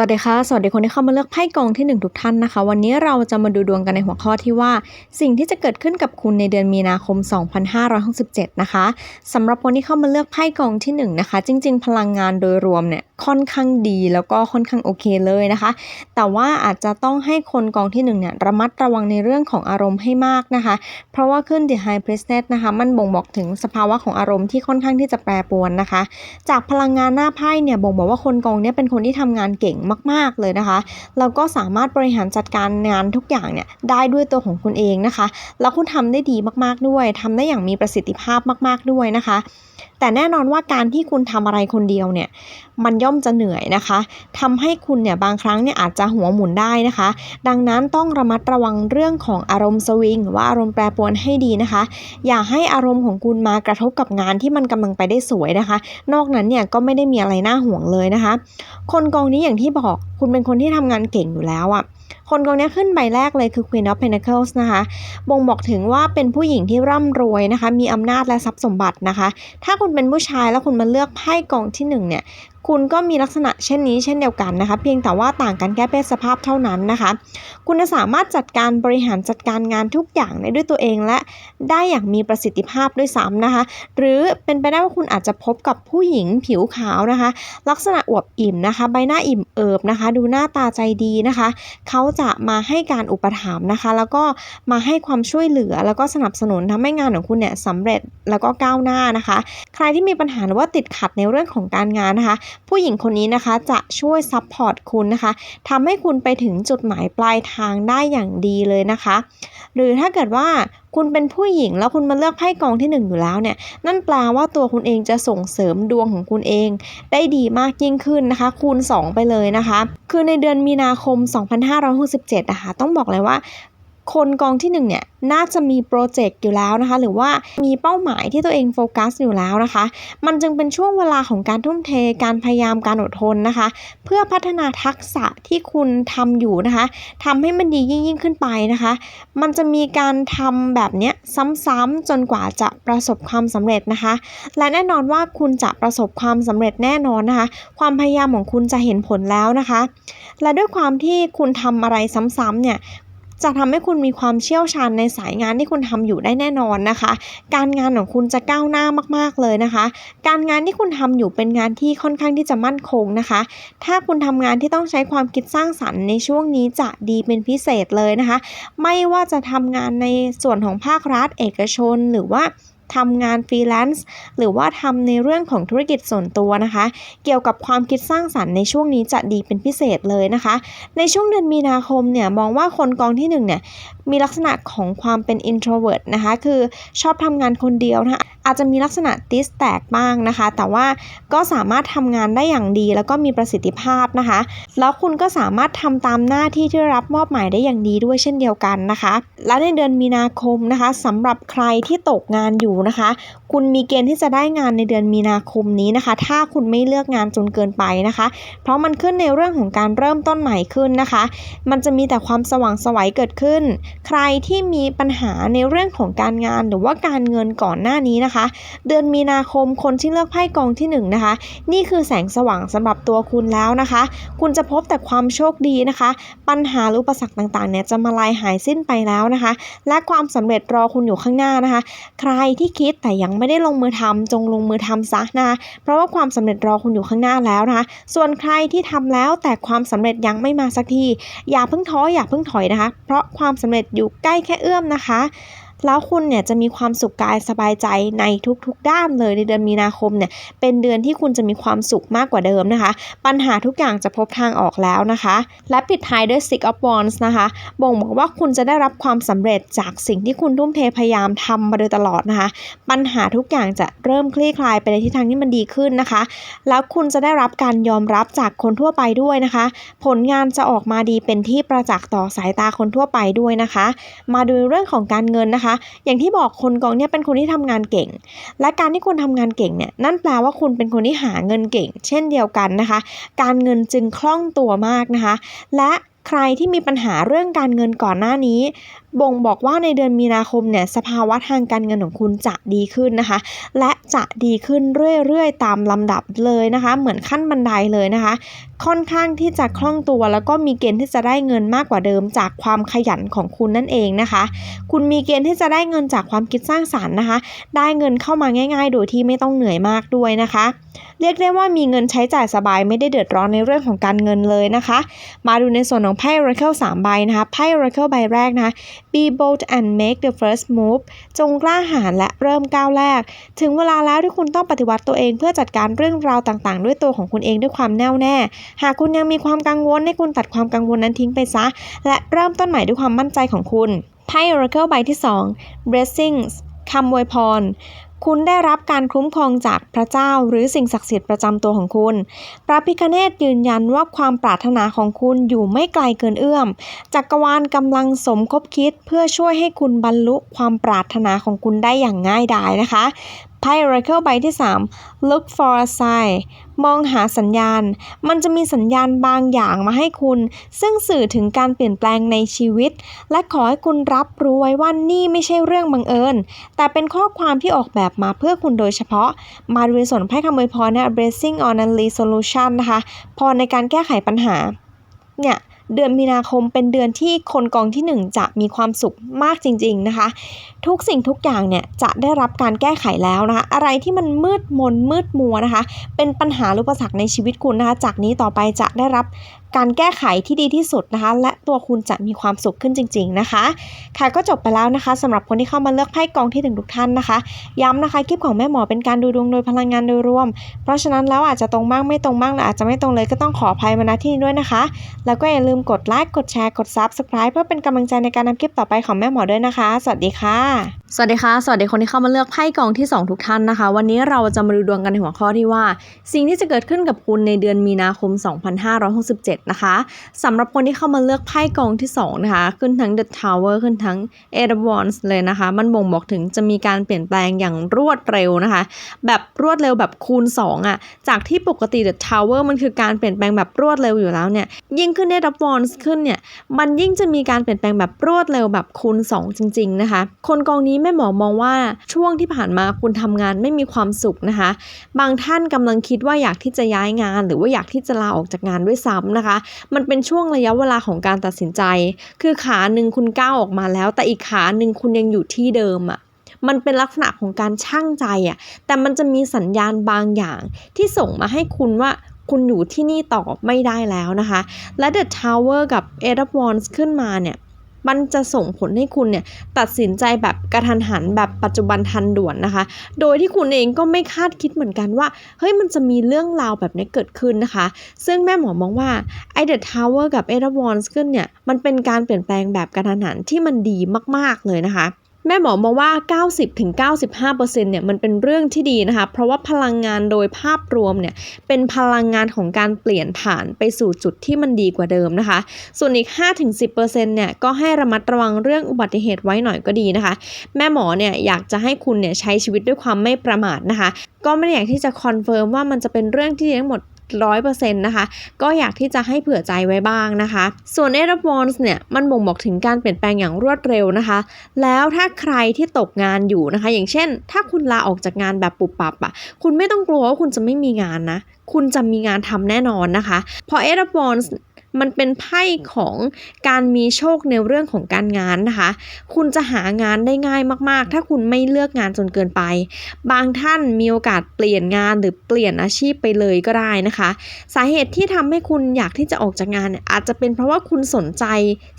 วัสดีค่ะ สวัสดีคนที่เข้ามาเลือกไพ่กองที่ 1 ทุกท่านนะคะ วันนี้เราจะมาดูดวงกันในหัวข้อที่ว่า สิ่งที่จะเกิดขึ้นกับคุณในเดือนมีนาคม 2567 นะคะสำหรับคนที่เข้ามาเลือกไพ่กองที่1นะคะ จริง ๆ พลังงานโดยรวมเนี่ยค่อนข้างดีแล้วก็ค่อนข้างโอเคเลยนะคะ แต่ว่าอาจจะต้องให้คนกองที่1เนี่ยระมัดระวังในเรื่องของอารมณ์ให้มากนะคะ เพราะว่าขึ้น The High Priestess นะคะมันบ่งบอกถึงสภาวะของอารมณ์ที่ค่อนข้างที่จะแปรปรวนนะคะ จากพลังงานหน้าไพ่เนี่ยบ่งบอกว่าคนกองเนี้เป็นคนที่ทำงานเก่งมาก ๆ เลยนะคะ เราก็สามารถบริหารจัดการงานทุกอย่างเนี่ยได้ด้วยตัวของคุณเองนะคะ แล้วคุณทำได้ดีมาก ๆ ด้วยทำได้อย่างมีประสิทธิภาพมาก ๆ ด้วยนะคะ แต่แน่นอนว่าการที่คุณทำอะไรคนเดียวเนี่ยมันย่อมจะเหนื่อยนะคะทำให้คุณเนี่ยบางครั้งเนี่ยอาจจะหัวหมุนได้นะคะ ดังนั้นต้องระมัดระวังเรื่องของอารมณ์สวิงหรือว่าอารมณ์แปรปรวนให้ดีนะคะ อย่าให้อารมณ์ของคุณมากระทบกับงานที่มันกำลังไปได้สวยนะคะ นอกนั้นเนี่ยก็ไม่ได้มีอะไรน่าห่วงเลยนะคะ คนกองนี้อย่างที่บอกคุณเป็นคนที่ทำงานเก่งอยู่แล้วอะ่ะ คนกองนี้ขึ้นใบแรกเลยคือ Queen of Pentacles นะคะ บ่งบอกถึงว่าเป็นผู้หญิงที่ร่ำรวยนะคะ มีอำนาจและทรัพย์สมบัตินะคะ ถ้าคุณเป็นผู้ชายแล้วคุณมาเลือกไพ่กองที่หนึ่งเนี่ยคุณก็มีลักษณะเช่นนี้เช่นเดียวกันนะคะ เพียงแต่ว่าต่างกันแค่เพศสภาพเท่านั้นนะคะ คุณจะสามารถจัดการบริหารจัดการงานทุกอย่างได้ด้วยตัวเองและได้อย่างมีประสิทธิภาพด้วยซ้ำนะคะ หรือเป็นไปได้ว่าคุณอาจจะพบกับผู้หญิงผิวขาวนะคะ ลักษณะอวบอิ่มนะคะ ใบหน้าอิ่มเอิบนะคะ ดูหน้าตาใจดีนะคะ เขาจะมาให้การอุปถัมภ์นะคะ แล้วก็มาให้ความช่วยเหลือแล้วก็สนับสนุนทำให้งานของคุณเนี่ยสำเร็จแล้วก็ก้าวหน้านะคะ ใครที่มีปัญหาหรือว่าติดขัดในเรื่องของการงานนะคะผู้หญิงคนนี้นะคะจะช่วยซัพพอร์ตคุณนะคะทำให้คุณไปถึงจุดหมายปลายทางได้อย่างดีเลยนะคะ หรือถ้าเกิดว่าคุณเป็นผู้หญิงแล้วคุณมาเลือกไพ่กองที่ 1 อยู่แล้วเนี่ย นั่นแปลว่าตัวคุณเองจะส่งเสริมดวงของคุณเอง ได้ดีมากยิ่งขึ้นนะคะ คูณ 2 ไปเลยนะคะ คือในเดือนมีนาคม 2567นะคะต้องบอกเลยว่า คนกองที่1เนี่ยน่าจะมีโปรเจกต์อยู่แล้วนะคะ หรือว่ามีเป้าหมายที่ตัวเองโฟกัสอยู่แล้วนะคะ มันจึงเป็นช่วงเวลาของการทุ่มเทการพยายามการอดทนนะคะ เพื่อพัฒนาทักษะที่คุณทำอยู่นะคะทำให้มันดียิ่งยิ่งขึ้นไปนะคะ มันจะมีการทำแบบเนี้ยซ้ำๆจนกว่าจะประสบความสำเร็จนะคะ และแน่นอนว่าคุณจะประสบความสำเร็จแน่นอนนะคะ ความพยายามของคุณจะเห็นผลแล้วนะคะ และด้วยความที่คุณทำอะไรซ้ำๆเนี่ย จะทำให้คุณมีความเชี่ยวชาญในสายงานที่คุณทำอยู่ได้แน่นอนนะคะ การงานของคุณจะก้าวหน้ามากๆเลยนะคะ การงานที่คุณทำอยู่เป็นงานที่ค่อนข้างที่จะมั่นคงนะคะ ถ้าคุณทำงานที่ต้องใช้ความคิดสร้างสรรค์ในช่วงนี้จะดีเป็นพิเศษเลยนะคะ ไม่ว่าจะทำงานในส่วนของภาครัฐ เอกชนหรือว่า ทำงานฟรีแลนซ์หรือว่าทำในเรื่องของธุรกิจส่วนตัวนะคะ เกี่ยวกับความคิดสร้างสรรค์ในช่วงนี้จะดีเป็นพิเศษเลยนะคะ ในช่วงเดือนมีนาคมเนี่ยมองว่าคนกองที่1เนี่ย มีลักษณะของความเป็น introvert นะคะ คือชอบทำงานคนเดียวนะคะอาจจะมีลักษณะติสแตกบ้างนะคะ แต่ว่าก็สามารถทำงานได้อย่างดีแล้วก็มีประสิทธิภาพนะคะ แล้วคุณก็สามารถทำตามหน้าที่ที่รับมอบหมายได้อย่างดีด้วยเช่นเดียวกันนะคะ และในเดือนมีนาคมนะคะสำหรับใครที่ตกงานอยู่นะคะ คุณมีเกณฑ์ที่จะได้งานในเดือนมีนาคมนี้นะคะ ถ้าคุณไม่เลือกงานจนเกินไปนะคะ เพราะมันขึ้นในเรื่องของการเริ่มต้นใหม่ขึ้นนะคะ มันจะมีแต่ความสว่างสวัยเกิดขึ้นใครที่มีปัญหาในเรื่องของการงานหรือว่าการเงินก่อนหน้านี้นะคะ เดือนมีนาคมคนที่เลือกไพ่กองที่1นนะคะ นี่คือแสงสว่างสำหรับตัวคุณแล้วนะคะ คุณจะพบแต่ความโชคดีนะคะ ปัญหาหรืออุปสรรคต่างๆเนี่ยจะมาลายหายสิ้นไปแล้วนะคะ และความสำเร็จรอคุณอยู่ข้างหน้านะคะ ใครที่คิดแต่ยังไม่ได้ลงมือทำจงลงมือทำซะนะคะเพราะว่าความสำเร็จรอคุณอยู่ข้างหน้าแล้วนะคะ ส่วนใครที่ทำแล้วแต่ความสำเร็จยังไม่มาสักทีอย่าเพิ่งท้ออย่าเพิ่งถอยนะคะ เพราะความสำเร็จอยู่ใกล้แค่เอื้อมนะคะ แล้วคุณเนี่ยจะมีความสุขกายสบายใจในทุกๆ ด้านเลยในเดือนมีนาคมเนี่ยเป็นเดือนที่คุณจะมีความสุขมากกว่าเดิมนะคะ ปัญหาทุกอย่างจะพบทางออกแล้วนะคะ และปิดท้ายด้วย Six of Wands นะคะบ่งบอกว่าคุณจะได้รับความสำเร็จจากสิ่งที่คุณทุ่มเทพยายามทำมาโดยตลอดนะคะ ปัญหาทุกอย่างจะเริ่มคลี่คลายไปในทิศทางที่มันดีขึ้นนะคะ แล้วคุณจะได้รับการยอมรับจากคนทั่วไปด้วยนะคะ ผลงานจะออกมาดีเป็นที่ประจักษ์ต่อสายตาคนทั่วไปด้วยนะคะ มาดูเรื่องของการเงินนะคะอย่างที่บอกคนกองเนี่ยเป็นคนที่ทำงานเก่ง และการที่คุณทำงานเก่งเนี่ยนั่นแปลว่าคุณเป็นคนที่หาเงินเก่ง เช่นเดียวกันนะคะ การเงินจึงคล่องตัวมากนะคะ และใครที่มีปัญหาเรื่องการเงินก่อนหน้านี้ บ่งบอกว่าในเดือนมีนาคมเนี่ยสภาวะทางการเงินของคุณจะดีขึ้นนะคะ และจะดีขึ้นเรื่อยๆ ตามลำดับเลยนะคะ เหมือนขั้นบันไดเลยนะคะ ค่อนข้างที่จะคล่องตัวแล้วก็มีเกณฑ์ที่จะได้เงินมากกว่าเดิม จากความขยันของคุณนั่นเองนะคะ คุณมีเกณฑ์ที่จะได้เงินจากความคิดสร้างสารรค์นะคะ ได้เงินเข้ามาง่าย ๆ โดยที่ไม่ต้องเหนื่อยมากด้วยนะคะ เรียกได้ว่ามีเงินใช้จ่ายสบายไม่ได้เดือดร้อนในเรื่องของการเงินเลยนะคะ มาดูในส่วนของไพ่ Oracle 3ใบนะคะไพ่ Oracle ใบแรกนะคะ Be bold and make the first move จงกล้าหาญและเริ่มก้าวแรก ถึงเวลาแล้วที่คุณต้องปฏิวัติตัวเองเพื่อจัดการเรื่องราวต่างๆ ด้วยตัวของคุณเองด้วยความแน่วแน่ หากคุณยังมีความกังวลให้คุณตัดความกังวลนั้นทิ้งไปซะ และเริ่มต้นใหม่ด้วยความมั่นใจของคุณไพ่ Oracle ใบที่ 2 blessings คำอวยพร คุณได้รับการคุ้มครองจากพระเจ้าหรือสิ่งศักดิ์สิทธิ์ประจำตัวของคุณ พระพิคเนตยืนยันว่าความปรารถนาของคุณอยู่ไม่ไกลเกินเอื้อม จักรวาลกำลังสมคบคิดเพื่อช่วยให้คุณบรรลุความปรารถนาของคุณได้อย่างง่ายดายนะคะ ไพ่ Oracle ใบที่ 3 look for a sign มองหาสัญญาณ มันจะมีสัญญาณบางอย่างมาให้คุณ ซึ่งสื่อถึงการเปลี่ยนแปลงในชีวิต และขอให้คุณรับรู้ไว้ว่านี่ไม่ใช่เรื่องบังเอิญ แต่เป็นข้อความที่ออกแบบมาเพื่อคุณโดยเฉพาะ มาดูในส่วนไพ่คำอวยพรนะ blessing on a resolution นะคะ พรในการแก้ไขปัญหา เนี่ย เดือนมีนาคมเป็นเดือนที่คนกองที่ 1 จะมีความสุขมากจริง ๆนะคะ ทุกสิ่งทุกอย่างเนี่ยจะได้รับการแก้ไขแล้วนะคะ อะไรที่มันมืดมนมืดมัวนะคะ เป็นปัญหาหรืออุปสรรคในชีวิตคุณนะคะ จากนี้ต่อไปจะได้รับ การแก้ไขที่ดีที่สุดนะคะ และตัวคุณจะมีความสุขขึ้นจริง ๆนะคะ ค่ะก็จบไปแล้วนะคะสำหรับคนที่เข้ามาเลือกไพ่กองที่ถึงทุกท่านนะคะ ย้ำนะคะคลิปของแม่หมอเป็นการดูดวงโดยพลังงานโดยรวม เพราะฉะนั้นแล้วอาจจะตรงบ้างไม่ตรงบ้างหรืออาจจะไม่ตรงเลยก็ต้องขออภัยมาณที่นี้ด้วยนะคะ แล้วก็อย่าลืมกดไลค์กดแชร์กด Subscribe เพื่อเป็นกำลังใจในการนำคลิปต่อไปของแม่หมอด้วยนะคะ สวัสดีค่ะ สวัสดีค่ะ สวัสดีคนที่เข้ามาเลือกไพ่กองที่ 2 ทุกท่านนะคะ วันนี้เราจะมาดูดวงกันในหัวข้อที่ว่า สิ่งที่จะเกิดขึ้นกับคุณในเดือนมีนาคม 2567นะคะสำหรับคนที่เข้ามาเลือกไพ่กองที่ 2 นะคะ ขึ้นทั้ง The Tower ขึ้นทั้ง e d a w a n s เลยนะคะ มันบ่งบอกถึงจะมีการเปลี่ยนแปลงอย่างรวดเร็วนะคะ แบบรวดเร็วแบบคูณ 2อะจากที่ปกติ The Tower มันคือการเปลี่ยนแปลงแบบรวดเร็วอยู่แล้วเนี่ยยิ่งขึ้น e d a w a n s ขึ้นเนี่ยมันยิ่งจะมีการเปลี่ยนแปลงแบบรวดเร็วแบบคูณ 2 จริง ๆ นะคะ คนกองนี้แม่หมอมองว่าช่วงที่ผ่านมาคุณทำงานไม่มีความสุขนะคะ บางท่านกำลังคิดว่าอยากที่จะย้ายงาน หรือว่าอยากที่จะลาออกจากงานด้วยซ้ำนะคะมันเป็นช่วงระยะเวลาของการตัดสินใจ คือขาหนึ่งคุณก้าวออกมาแล้ว แต่อีกขาหนึ่งคุณยังอยู่ที่เดิมอะ่ะมันเป็นลักษณะของการช่างใจอะ่ะ แต่มันจะมีสัญญาณบางอย่างที่ส่งมาให้คุณว่าคุณอยู่ที่นี่ต่อไม่ได้แล้วนะคะ และ The Tower กับ e d a w a n s ขึ้นมาเนี่ย มันจะส่งผลให้คุณเนี่ยตัดสินใจแบบกระทันหันแบบปัจจุบันทันด่วนนะคะ โดยที่คุณเองก็ไม่คาดคิดเหมือนกันว่า เฮ้ยมันจะมีเรื่องราวแบบนี้เกิดขึ้นนะคะ ซึ่งแม่หมอมองว่าไอเดอะทาวเวอร์กับเอราวอนส์ขึ้นเนี่ยมันเป็นการเปลี่ยนแปลงแบบกระทันหันที่มันดีมาก ๆ เลยนะคะ แม่หมอมองว่า 90-95%เนี่ยมันเป็นเรื่องที่ดีนะคะ เพราะว่าพลังงานโดยภาพรวมเนี่ยเป็นพลังงานของการเปลี่ยนผ่านไปสู่จุดที่มันดีกว่าเดิมนะคะ ส่วนอีก 5-10%เนี่ยก็ให้ระมัดระวังเรื่องอุบัติเหตุไว้หน่อยก็ดีนะคะ แม่หมอเนี่ยอยากจะให้คุณเนี่ยใช้ชีวิตด้วยความไม่ประมาทนะคะ ก็ไม่ได้อยากที่จะคอนเฟิร์มว่ามันจะเป็นเรื่องที่ดีทั้งหมด ร้อยเปอร์เซ็นต์นะคะก็อยากที่จะให้เผื่อใจไว้บ้างนะคะ ส่วน e r a b o n s เนี่ยมันบ่งบอกถึงการเปลี่ยนแปลงอย่างรวดเร็วนะคะ แล้วถ้าใครที่ตกงานอยู่นะคะ อย่างเช่น ถ้าคุณลาออกจากงานแบบปุบปับอะ่ะคุณไม่ต้องกลัวว่าคุณจะไม่มีงานนะ คุณจะมีงานทำแน่นอนนะคะ เพราะ e r a b o n s มันเป็นไพ่ของการมีโชคในเรื่องของการงานนะคะ คุณจะหางานได้ง่ายมากๆ ถ้าคุณไม่เลือกงานจนเกินไป บางท่านมีโอกาสเปลี่ยนงานหรือเปลี่ยนอาชีพไปเลยก็ได้นะคะ สาเหตุที่ทำให้คุณอยากที่จะออกจากงานเนี่ยอาจจะเป็นเพราะว่าคุณสนใจ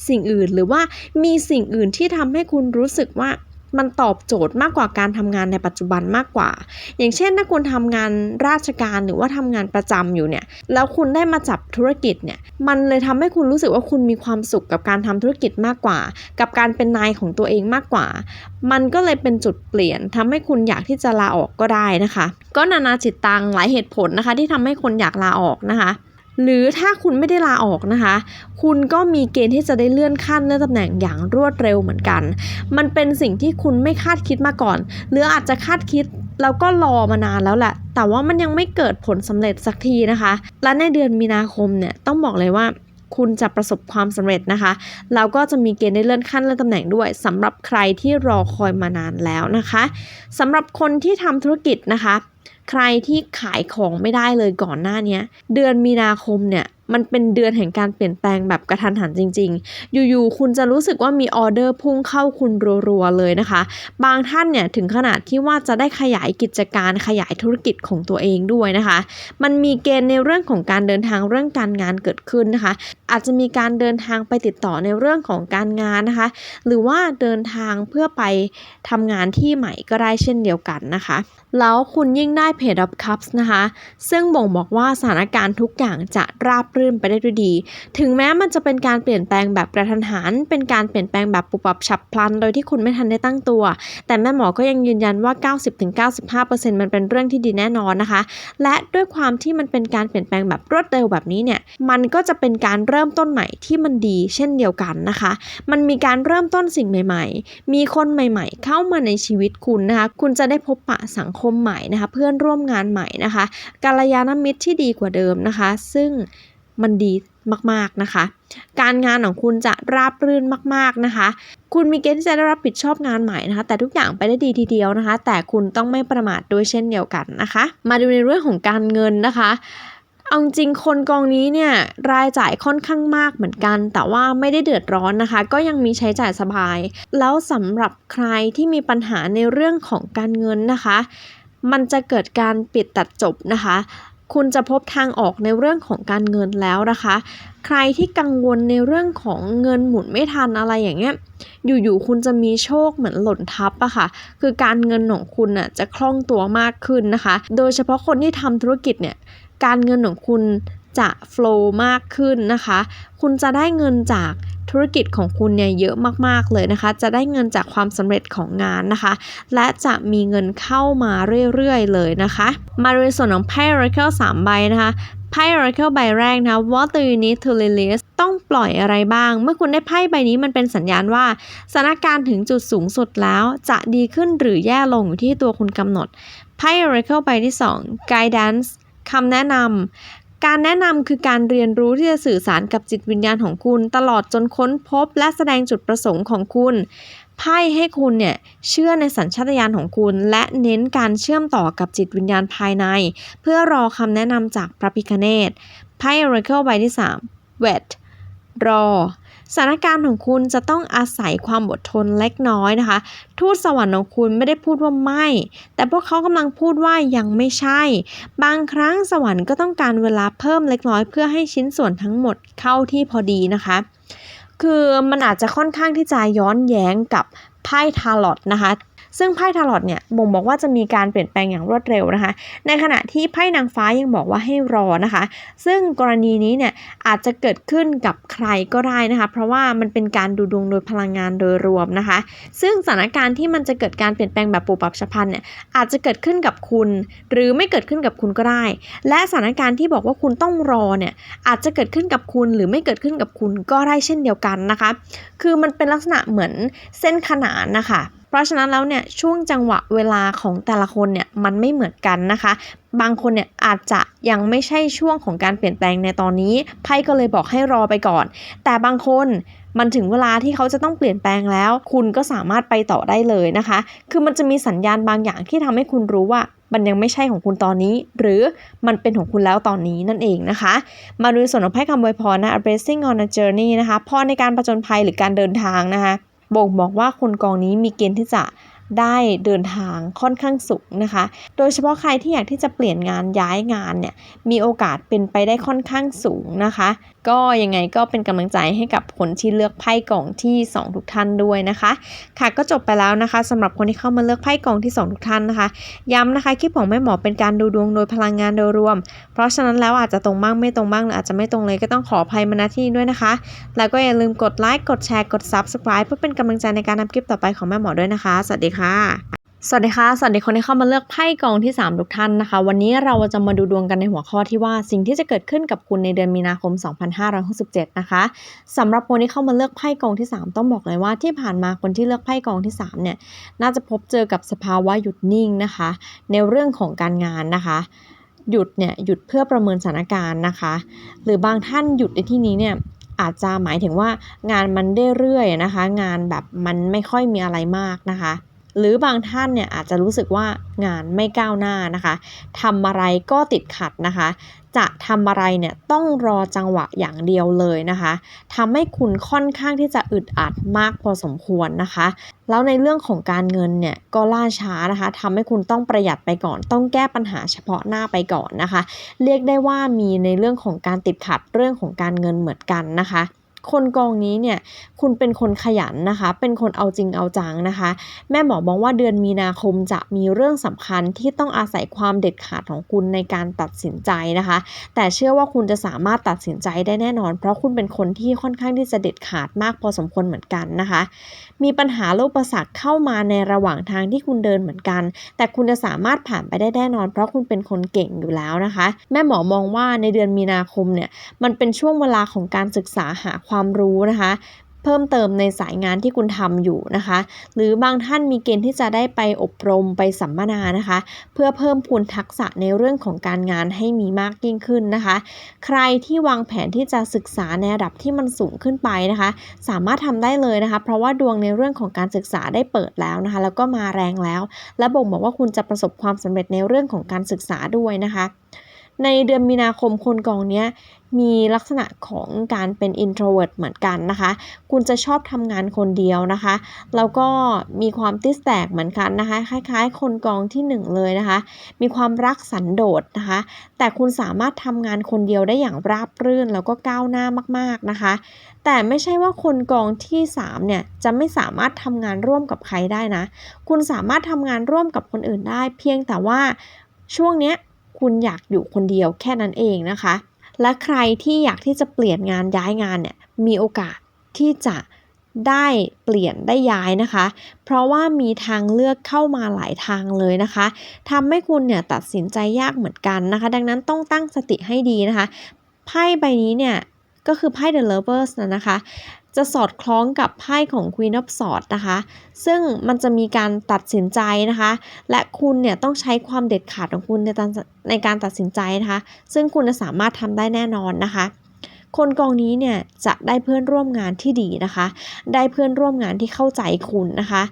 สิ่งอื่น หรือว่ามีสิ่งอื่นที่ทำให้คุณรู้สึกว่า มันตอบโจทย์มากกว่าการทำงานในปัจจุบันมากกว่า อย่างเช่นถ้าคุณทำงานราชการหรือว่าทำงานประจำอยู่เนี่ย แล้วคุณได้มาจับธุรกิจเนี่ย มันเลยทำให้คุณรู้สึกว่าคุณมีความสุขกับการทำธุรกิจมากกว่า กับการเป็นนายของตัวเองมากกว่า มันก็เลยเป็นจุดเปลี่ยนทำให้คุณอยากที่จะลาออกก็ได้นะคะ ก็นานาจิตตังหลายเหตุผลนะคะ ที่ทำให้คนอยากลาออกนะคะ หรือถ้าคุณไม่ได้ลาออกนะคะ คุณก็มีเกณฑ์ที่จะได้เลื่อนขั้นเลื่อนตำแหน่งอย่างรวดเร็วเหมือนกัน มันเป็นสิ่งที่คุณไม่คาดคิดมาก่อน หรืออาจจะคาดคิดแล้วก็รอมานานแล้วแหละ แต่ว่ามันยังไม่เกิดผลสำเร็จสักทีนะคะ และในเดือนมีนาคมเนี่ยต้องบอกเลยว่าคุณจะประสบความสำเร็จนะคะ แล้วก็จะมีเกณฑ์ได้เลื่อนขั้นเลื่อนตำแหน่งด้วยสำหรับใครที่รอคอยมานานแล้วนะคะสำหรับคนที่ทำธุรกิจนะคะ ใครที่ขายของไม่ได้เลยก่อนหน้านี้เดือนมีนาคมเนี่ยมันเป็นเดือนแห่งการเปลี่ยนแปลงแบบกระทันหันจริง ๆ อยู่ๆ คุณจะรู้สึกว่ามีออเดอร์พุ่งเข้าคุณรัวๆ เลยนะคะ บางท่านเนี่ยถึงขนาดที่ว่าจะได้ขยายกิจการขยายธุรกิจของตัวเองด้วยนะคะ มันมีเกณฑ์ในเรื่องของการเดินทางเรื่องการงานเกิดขึ้นนะคะ อาจจะมีการเดินทางไปติดต่อในเรื่องของการงานนะคะ หรือว่าเดินทางเพื่อไปทำงานที่ใหม่ก็ได้เช่นเดียวกันนะคะ แล้วคุณยิ่งได้เพจ of cups นะคะ ซึ่งบ่งบอกว่าสถานการณ์ทุกอย่างจะราบรื่นไปได้ด้วยดี ถึงแม้มันจะเป็นการเปลี่ยนแปลงแบบกระทันหัน เป็นการเปลี่ยนแปลงแบบปุบปับฉับพลัน โดยที่คุณไม่ทันได้ตั้งตัว แต่แม่หมอก็ยังยืนยันว่า 90-95%มันเป็นเรื่องที่ดีแน่นอนนะคะ และด้วยความที่มันเป็นการเปลี่ยนแปลงแบบรวดเร็วแบบนี้เนี่ย มันก็จะเป็นการเริ่มต้นใหม่ที่มันดีเช่นเดียวกันนะคะ มันมีการเริ่มต้นสิ่งใหม่ ๆ มีคนใหม่ ๆ เข้ามาในชีวิตคุณนะคะ คุณจะได้พบปะสังคมใหม่นะคะ เพื่อนร่วมงานใหม่นะคะกาลยาณมิตรที่ดีกว่าเดิมนะคะ ซึ่งมันดีมากๆนะคะ การงานของคุณจะราบรื่นมากๆนะคะ คุณมีเกณฑ์ที่จะได้รับผิดชอบงานใหม่นะคะ แต่ทุกอย่างไปได้ดีทีเดียวนะคะ แต่คุณต้องไม่ประมาทด้วยเช่นเดียวกันนะคะ มาดูในเรื่องของการเงินนะคะ เอาจริงคนกองนี้เนี่ยรายจ่ายค่อนข้างมากเหมือนกัน แต่ว่าไม่ได้เดือดร้อนนะคะ ก็ยังมีใช้จ่ายสบาย แล้วสำหรับใครที่มีปัญหาในเรื่องของการเงินนะคะ มันจะเกิดการปิดตัดจบนะคะคุณจะพบทางออกในเรื่องของการเงินแล้วนะคะ ใครที่กังวลในเรื่องของเงินหมุนไม่ทันอะไรอย่างเงี้ย อยู่ๆ คุณจะมีโชคเหมือนหล่นทับอะค่ะ คือการเงินของคุณน่ะจะคล่องตัวมากขึ้นนะคะ โดยเฉพาะคนที่ทำธุรกิจเนี่ย การเงินของคุณจะ flow มากขึ้นนะคะ คุณจะได้เงินจากธุรกิจของคุณเนี่ยเยอะมากๆเลยนะคะ จะได้เงินจากความสำเร็จของงานนะคะ และจะมีเงินเข้ามาเรื่อยๆเลยนะคะ มาในส่วนของไพ่ Oracle 3ใบนะคะไพ่ Oracle ใบแรกนะคะ What do you need to release ต้องปล่อยอะไรบ้าง เมื่อคุณได้ไพ่ใบนี้มันเป็นสัญญาณว่าสถานการณ์ถึงจุดสูงสุดแล้ว จะดีขึ้นหรือแย่ลงอยู่ที่ตัวคุณกำหนดไพ่ Oracle ใบที่ 2 Guidance คำแนะนำ การแนะนำคือการเรียนรู้ที่จะสื่อสารกับจิตวิญญาณของคุณ ตลอดจนค้นพบและแสดงจุดประสงค์ของคุณไพ่ให้คุณเนี่ยเชื่อในสัญชาตญาณของคุณ และเน้นการเชื่อมต่อกับจิตวิญญาณภายใน เพื่อรอคำแนะนำจากพระพิคเนตไพ่ Oracle ใบที่ 3 Wet รอ สถานการณ์ของคุณจะต้องอาศัยความอดทนเล็กน้อยนะคะ ทูตสวรรค์ของคุณไม่ได้พูดว่าไม่ แต่พวกเขากำลังพูดว่ายังไม่ใช่ บางครั้งสวรรค์ก็ต้องการเวลาเพิ่มเล็กน้อยเพื่อให้ชิ้นส่วนทั้งหมดเข้าที่พอดีนะคะ คือมันอาจจะค่อนข้างที่จะย้อนแย้งกับไพ่ทาร์ลอตนะคะ ซึ่งไพ่ทาร์ลอตเนี่ยบ่งบอกว่าจะมีการเปลี่ยนแปลงอย่างรวดเร็วนะคะ ในขณะที่ไพ่นางฟ้ายังบอกว่าให้รอนะคะ ซึ่งกรณีนี้เนี่ยอาจจะเกิดขึ้นกับใครก็ได้นะคะ เพราะว่ามันเป็นการดูดวงโดยพลังงานโดยรวมนะคะ ซึ่งสถานการณ์ที่มันจะเกิดการเปลี่ยนแปลงแบบปุบปับฉับพลันเนี่ยอาจจะเกิดขึ้นกับคุณ หรือไม่เกิดขึ้นกับคุณก็ได้ และสถานการณ์ที่บอกว่าคุณต้องรอเนี่ยอาจจะเกิดขึ้นกับคุณหรือไม่เกิดขึ้นกับคุณก็ได้เช่นเดียวกันนะคะ คือมันเป็นลักษณะเหมือนเส้นขนานนะคะ เพราะฉะนั้นแล้วเนี่ยช่วงจังหวะเวลาของแต่ละคนเนี่ยมันไม่เหมือนกันนะคะ บางคนเนี่ยอาจจะยังไม่ใช่ช่วงของการเปลี่ยนแปลงในตอนนี้ไพ่ก็เลยบอกให้รอไปก่อน แต่บางคนมันถึงเวลาที่เขาจะต้องเปลี่ยนแปลงแล้ว คุณก็สามารถไปต่อได้เลยนะคะ คือมันจะมีสัญญาณบางอย่างที่ทำให้คุณรู้ว่ามันยังไม่ใช่ของคุณตอนนี้ หรือมันเป็นของคุณแล้วตอนนี้นั่นเองนะคะ มาดูส่วนของไพ่คำอวยพรนะ A blessing on a journey นะคะพรในการประจนภัยหรือการเดินทางนะคะ บ่งบอกว่าคนกองนี้มีเกณฑ์ที่จะได้เดินทางค่อนข้างสูงนะคะ โดยเฉพาะใครที่อยากที่จะเปลี่ยนงานย้ายงานเนี่ย มีโอกาสเป็นไปได้ค่อนข้างสูงนะคะก็ยังไงก็เป็นกำลังใจให้กับคนที่เลือกไพ่กล่องที่ 2 ทุกท่านด้วยนะคะ ค่ะก็จบไปแล้วนะคะสำหรับคนที่เข้ามาเลือกไพ่กล่องที่ 2 ทุกท่านนะคะ ย้ำนะคะคลิปของแม่หมอเป็นการดูดวงโดยพลังงานโดยรวม เพราะฉะนั้นแล้วอาจจะตรงบ้างไม่ตรงบ้างหรืออาจจะไม่ตรงเลยก็ต้องขออภัยมาณที่นี้ด้วยนะคะ แล้วก็อย่าลืมกดไลค์กดแชร์กด Subscribe เพื่อเป็นกำลังใจในการทำคลิปต่อไปของแม่หมอด้วยนะคะ สวัสดีค่ะ สวัสดีค่ะ สวัสดีคนที่เข้ามาเลือกไพ่กองที่ 3 ทุกท่านนะคะ วันนี้เราจะมาดูดวงกันในหัวข้อที่ว่าสิ่งที่จะเกิดขึ้นกับคุณในเดือนมีนาคม 2567 นะคะสำหรับคนที่เข้ามาเลือกไพ่กองที่ 3 ต้องบอกเลยว่าที่ผ่านมาคนที่เลือกไพ่กองที่ 3 เนี่ย น่าจะพบเจอกับสภาวะหยุดนิ่งนะคะ ในเรื่องของการงานนะคะ หยุดเนี่ยหยุดเพื่อประเมินสถานการณ์นะคะ หรือบางท่านหยุดในที่นี้เนี่ยอาจจะหมายถึงว่างานมันเรื่อยๆนะคะ งานแบบมันไม่ค่อยมีอะไรมากนะคะ หรือบางท่านเนี่ยอาจจะรู้สึกว่างานไม่ก้าวหน้านะคะทำอะไรก็ติดขัดนะคะ จะทำอะไรเนี่ยต้องรอจังหวะอย่างเดียวเลยนะคะทำให้คุณค่อนข้างที่จะอึดอัดมากพอสมควรนะคะ แล้วในเรื่องของการเงินเนี่ยก็ล่าช้านะคะทำให้คุณต้องประหยัดไปก่อน ต้องแก้ปัญหาเฉพาะหน้าไปก่อนนะคะ เรียกได้ว่ามีในเรื่องของการติดขัดเรื่องของการเงินเหมือนกันนะคะ คนกองนี้เนี่ยคุณเป็นคนขยันนะคะ เป็นคนเอาจริงเอาจังนะคะ แม่หมอบอกว่าเดือนมีนาคมจะมีเรื่องสำคัญที่ต้องอาศัยความเด็ดขาดของคุณในการตัดสินใจนะคะ แต่เชื่อว่าคุณจะสามารถตัดสินใจได้แน่นอน เพราะคุณเป็นคนที่ค่อนข้างที่จะเด็ดขาดมากพอสมควรเหมือนกันนะคะ มีปัญหาโลกประสักเข้ามาในระหว่างทางที่คุณเดินเหมือนกัน แต่คุณจะสามารถผ่านไปได้แน่นอน เพราะคุณเป็นคนเก่งอยู่แล้วนะคะ แม่หมอมองว่าในเดือนมีนาคมเนี่ยมันเป็นช่วงเวลาของการศึกษาหาความความรู้นะคะ เพิ่มเติมในสายงานที่คุณทำอยู่นะคะ หรือบางท่านมีเกณฑ์ที่จะได้ไปอบรมไปสัมมนานะคะ เพื่อเพิ่มพูนทักษะในเรื่องของการงานให้มีมากยิ่งขึ้นนะคะ ใครที่วางแผนที่จะศึกษาในระดับที่มันสูงขึ้นไปนะคะ สามารถทำได้เลยนะคะ เพราะว่าดวงในเรื่องของการศึกษาได้เปิดแล้วนะคะ แล้วก็มาแรงแล้ว และบ่งบอกว่าคุณจะประสบความสำเร็จในเรื่องของการศึกษาด้วยนะคะ ในเดือนมีนาคมคนกองเนี้ยมีลักษณะของการเป็น introvert เหมือนกันนะคะ คุณจะชอบทำงานคนเดียวนะคะ แล้วก็มีความติสแตกเหมือนกันนะคะ คล้าย ๆ คนกองที่หนึ่งเลยนะคะ มีความรักสันโดษนะคะ แต่คุณสามารถทำงานคนเดียวได้อย่างราบรื่นแล้วก็ก้าวหน้ามากๆนะคะ แต่ไม่ใช่ว่าคนกองที่3เนี่ยจะไม่สามารถทำงานร่วมกับใครได้นะ คุณสามารถทำงานร่วมกับคนอื่นได้ เพียงแต่ว่าช่วงเนี้ย คุณอยากอยู่คนเดียวแค่นั้นเองนะคะ และใครที่อยากที่จะเปลี่ยนงานย้ายงานเนี่ยมีโอกาสที่จะได้เปลี่ยนได้ย้ายนะคะ เพราะว่ามีทางเลือกเข้ามาหลายทางเลยนะคะทำให้คุณเนี่ยตัดสินใจยากเหมือนกันนะคะ ดังนั้นต้องตั้งสติให้ดีนะคะไพ่ใบนี้เนี่ย ก็คือไพ่ The Lovers นะนะคะ จะสอดคล้องกับไพ่ของ Queen of Swords นะคะ ซึ่งมันจะมีการตัดสินใจนะคะ และคุณเนี่ยต้องใช้ความเด็ดขาดของคุณในในการตัดสินใจนะคะ ซึ่งคุณจะสามารถทำได้แน่นอนนะคะ คนกองนี้เนี่ยจะได้เพื่อนร่วมงานที่ดีนะคะ ได้เพื่อนร่วมงานที่เข้าใจคุณนะคะ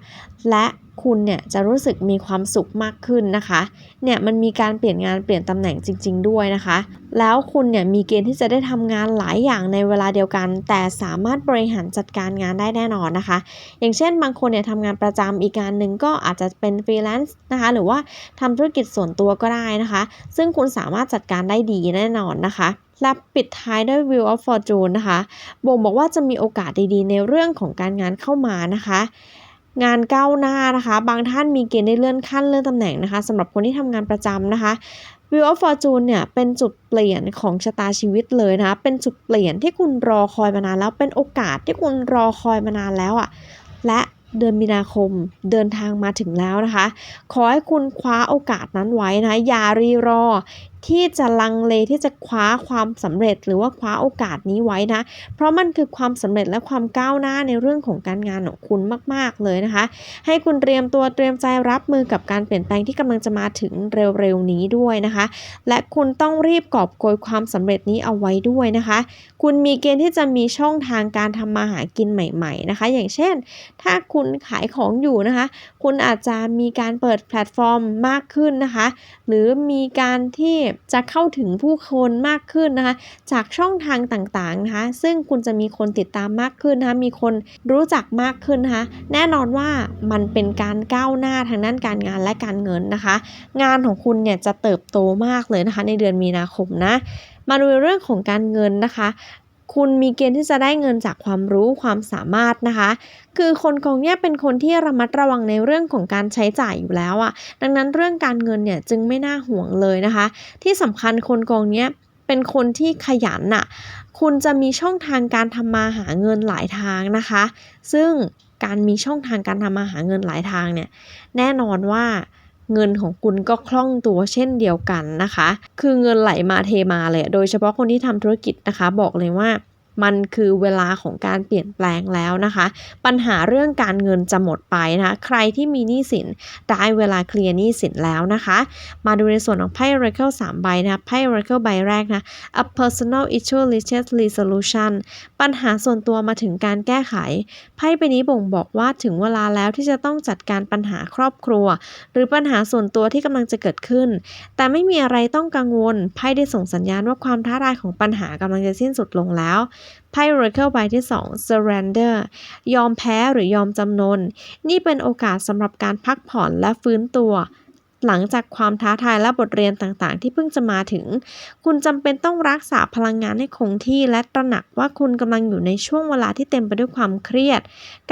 และ คุณเนี่ยจะรู้สึกมีความสุขมากขึ้นนะคะ เนี่ยมันมีการเปลี่ยนงานเปลี่ยนตำแหน่งจริง ๆ ด้วยนะคะ แล้วคุณเนี่ยมีเกณฑ์ที่จะได้ทำงานหลายอย่างในเวลาเดียวกัน แต่สามารถบริหารจัดการงานได้แน่นอนนะคะ อย่างเช่นบางคนเนี่ยทำงานประจำอีกงานหนึ่งก็อาจจะเป็นฟรีแลนซ์นะคะ หรือว่าทำธุรกิจส่วนตัวก็ได้นะคะ ซึ่งคุณสามารถจัดการได้ดีแน่นอนนะคะและปิดท้ายด้วย Wheel of Fortune นะคะ บ่งบอกว่าจะมีโอกาสดีๆ ในเรื่องของการงานเข้ามานะคะ งานก้าวหน้านะคะ บางท่านมีเกณฑ์ได้เลื่อนขั้นเลื่อนตำแหน่งนะคะสำหรับคนที่ทำงานประจำนะคะ Wheel of Fortune เนี่ยเป็นจุดเปลี่ยนของชะตาชีวิตเลยนะคะ เป็นจุดเปลี่ยนที่คุณรอคอยมานานแล้ว เป็นโอกาสที่คุณรอคอยมานานแล้วอะ่ะ และเดือนมีนาคมเดินทางมาถึงแล้วนะคะ ขอให้คุณคว้าโอกาสนั้นไว้นะะอย่ารีรอ ที่จะลังเลที่จะคว้าความสำเร็จหรือว่าคว้าโอกาสนี้ไว้นะ เพราะมันคือความสำเร็จและความก้าวหน้าในเรื่องของการงานของคุณมาก ๆ เลยนะคะ ให้คุณเตรียมตัวเตรียมใจรับมือกับการเปลี่ยนแปลงที่กำลังจะมาถึงเร็ว ๆ นี้ด้วยนะคะ และคุณต้องรีบกอบโกยความสำเร็จนี้เอาไว้ด้วยนะคะ คุณมีเกณฑ์ที่จะมีช่องทางการทำมาหากินใหม่ ๆ นะคะ อย่างเช่น ถ้าคุณขายของอยู่นะคะ คุณอาจจะมีการเปิดแพลตฟอร์มมากขึ้นนะคะ หรือมีการที่จะเข้าถึงผู้คนมากขึ้นนะคะ จากช่องทางต่างๆนะคะ ซึ่งคุณจะมีคนติดตามมากขึ้นนะคะ มีคนรู้จักมากขึ้นนะคะ แน่นอนว่ามันเป็นการก้าวหน้าทางด้านการงานและการเงินนะคะ งานของคุณเนี่ยจะเติบโตมากเลยนะคะ ในเดือนมีนาคมนะ มาดูเรื่องของการเงินนะคะ คุณมีเกณฑ์ที่จะได้เงินจากความรู้ความสามารถนะคะ คือคนกองเนี้ยเป็นคนที่ระมัดระวังในเรื่องของการใช้จ่ายอยู่แล้วอะ่ะ ดังนั้นเรื่องการเงินเนี่ยจึงไม่น่าห่วงเลยนะคะ ที่สำคัญคนกองเนี้ยเป็นคนที่ขยันน่ะ คุณจะมีช่องทางการทำมาหาเงินหลายทางนะคะ ซึ่งการมีช่องทางการทำมาหาเงินหลายทางเนี่ย แน่นอนว่า เงินของคุณก็คล่องตัวเช่นเดียวกันนะคะ คือเงินไหลมาเทมาเลย โดยเฉพาะคนที่ทำธุรกิจนะคะ บอกเลยว่า มันคือเวลาของการเปลี่ยนแปลงแล้วนะคะ ปัญหาเรื่องการเงินจะหมดไปนะคะใครที่มีหนี้สินได้เวลาเคลียร์หนี้สินแล้วนะคะ มาดูในส่วนของไพ่ Oracle 3ใบนะคะไพ่ Oracle ใบแรกนะ a personal issue reaches resolution ปัญหาส่วนตัวมาถึงการแก้ไข ไพ่ใบนี้บ่งบอกว่าถึงเวลาแล้วที่จะต้องจัดการปัญหาครอบครัว หรือปัญหาส่วนตัวที่กำลังจะเกิดขึ้น แต่ไม่มีอะไรต้องกังวลไพ่ได้ส่งสัญญาณว่าความท้าทายของปัญหากำลังจะสิ้นสุดลงแล้วไพ่ Oracle ใบที่ 2 surrender ยอมแพ้หรือยอมจำนน นี่เป็นโอกาสสำหรับการพักผ่อนและฟื้นตัว หลังจากความท้าทายและบทเรียนต่างๆ ที่เพิ่งจะมาถึง คุณจำเป็นต้องรักษาพลังงานให้คงที่และตระหนักว่าคุณกำลังอยู่ในช่วงเวลาที่เต็มไปด้วยความเครียด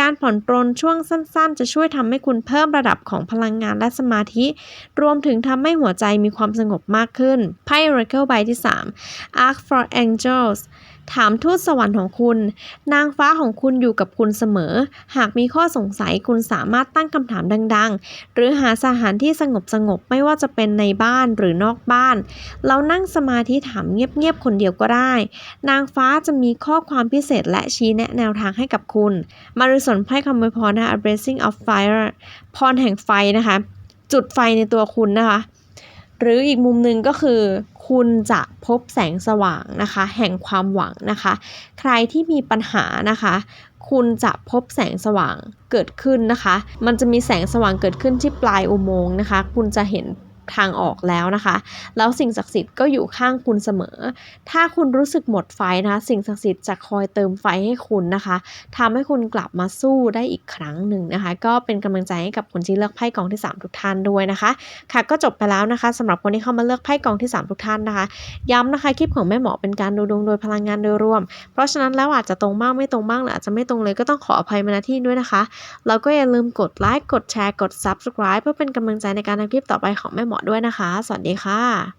การผ่อนปรนช่วงสั้นๆ จะช่วยทำให้คุณเพิ่มระดับของพลังงานและสมาธิ รวมถึงทำให้หัวใจมีความสงบมากขึ้นไพ่ Oracle ใบที่ 3 Arc for Angels ถามทูตสวรรค์ของคุณ นางฟ้าของคุณอยู่กับคุณเสมอ หากมีข้อสงสัยคุณสามารถตั้งคำถามดัง ๆ หรือหาสถานที่สงบๆไม่ว่าจะเป็นในบ้านหรือนอกบ้าน เรานั่งสมาธิถามเงียบๆคนเดียวก็ได้ นางฟ้าจะมีข้อความพิเศษและชี้แนะแนวทางให้กับคุณ มาดูส่วนไพ่คำอวยพรนะคะ A blessing of fire พรแห่งไฟนะคะ จุดไฟในตัวคุณนะคะ หรืออีกมุมหนึ่งก็คือ คุณจะพบแสงสว่างนะคะ แห่งความหวังนะคะ ใครที่มีปัญหานะคะ คุณจะพบแสงสว่างเกิดขึ้นนะคะ มันจะมีแสงสว่างเกิดขึ้นที่ปลายอุโมงค์นะคะ คุณจะเห็น ทางออกแล้วนะคะ แล้วสิ่งศักดิ์สิทธิ์ก็อยู่ข้างคุณเสมอ ถ้าคุณรู้สึกหมดไฟนะสิ่งศักดิ์สิทธิ์จะคอยเติมไฟให้คุณนะคะทำให้คุณกลับมาสู้ได้อีกครั้งหนึ่งนะคะ ก็เป็นกำลังใจให้กับคนที่เลือกไพ่กองที่ 3 ทุกท่านด้วยนะคะ ค่ะก็จบไปแล้วนะคะสำหรับคนที่เข้ามาเลือกไพ่กองที่ 3 ทุกท่านนะคะ ย้ำนะคะคลิปของแม่หมอเป็นการดูดวงโดยพลังงานโดยรวม เพราะฉะนั้นแล้วอาจจะตรงบ้างไม่ตรงบ้างหรืออาจจะไม่ตรงเลยก็ต้องขออภัยมาณที่ด้วยนะคะแล้วก็อย่าลืมกดไลค์กดแชร์กด Subscribe เพื่อเป็นกำลังใจในการทำคลิปต่อไปของแม่หมอด้วยนะคะ สวัสดีค่ะ